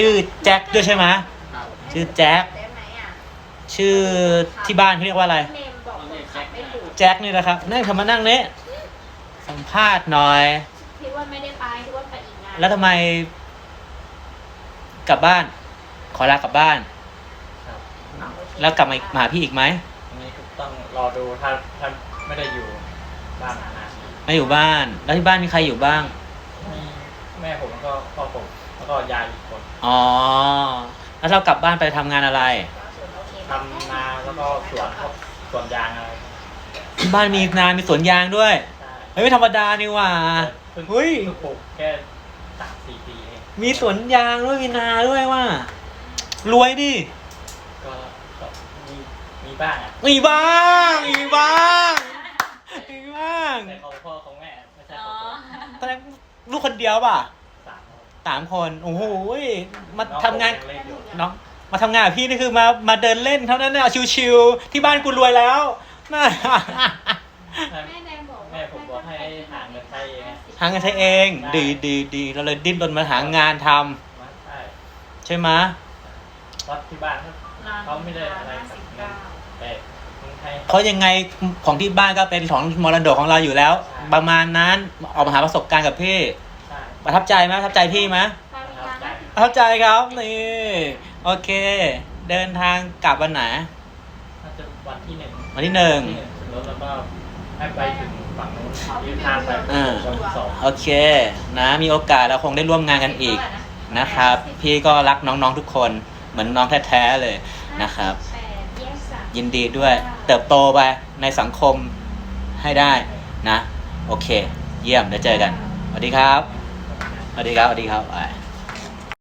ชื่อแจ็คด้วยใช่ไหมครับชื่อแจ็คได้ไหมอะชื่อที่บ้านเขาเรียกว่าอะไรเนมบอกคนขับไม่ถูกแจ็คนี่นะครับนั่งทำมานั่งนี้สัมภาษณ์หน่อยคิดว่าไม่ได้ไปคิดว่าไปอีกงานแล้วทำไม กลับบ้าน ขอลากลับบ้านครับแล้วกลับมาอีกมาหาพี่อีกไหมอันนี้ก็ต้องรอดูถ้าถ้าไม่ได้อยู่บ้านนานไม่อยู่บ้าน แล้วที่บ้านมีใครอยู่บ้างๆมีแม่ผมแล้วก็พ่อผมแล้วก็ยายอีกคน อ๋อ แล้วเรากลับบ้านไปทำงานอะไร ทำนาแล้วก็สวนพวกสวนยางอะไรที่บ้านมีนา มีสวนยางด้วย ใช่เฮ้ยไม่ธรรมดานี่หว่า เพิ่งเฮ้ย เพิ่งปลูกแค่สามสี่ปีเองมีสวนยางด้วย มีนาด้วยว่ารวยดิ ก็ก็มีมีบ้างอะมีบ้าง มีบ้าง มีบ้างแต่ของพ่อของแม่ไม่ใช่ของผมตอนนั้นลูกคนเดียวป่ะ สามคนสามคน โอ้โหยมาน้อทำงานผมยัเล็กอยู่น้องมาทำงานกับพี่นี่คือมามาเดินเล่นเท่านั้นเนี่ยชิวๆที่บ้านกูรวยแล้วน่า แม่แนมบอกแม่ผมบอกให้หาเงินใช้เองอะหาเงินใช้เองดีดีดีเราเลยดิ้นรนมาหางานทำมาใช่ใช่ไหมะวัดที่บ้านเขาเขาไม่ได้อะไรกับเงินแต่มึงให้เพราะยังไงของที่บ้านก็เป็นของมรดกของเราอยู่แล้วประมาณนั้นออกมาหาประสบการณ์กับพี่ใช่ ประทับใจไหมประทับใจพี่ไหมตามงานนะประทับใจครับนี่โอเค เดินทางกลับวันไหนน่าจะวันที่หนึ่งวันที่หนึ่งที่หนึ่งรถแล้วก็ให้ไปถึงฝั่งนู้นที่ข้ามไปอ่าวันที่สองโอเค นะมีโอกาสเราคงได้ร่วมงานกันอีกนะครับ พี่ก็รักน้องๆทุกคนเหมือนน้องแท้ๆเลยนะครับแปดแยกสามยินดีด้วย เติบโตไปในสังคมให้ได้นะ โอเค เยี่ยมเดี๋ยวเจอกันสวัสดีครับส วัสดีครับสวัสดีครับ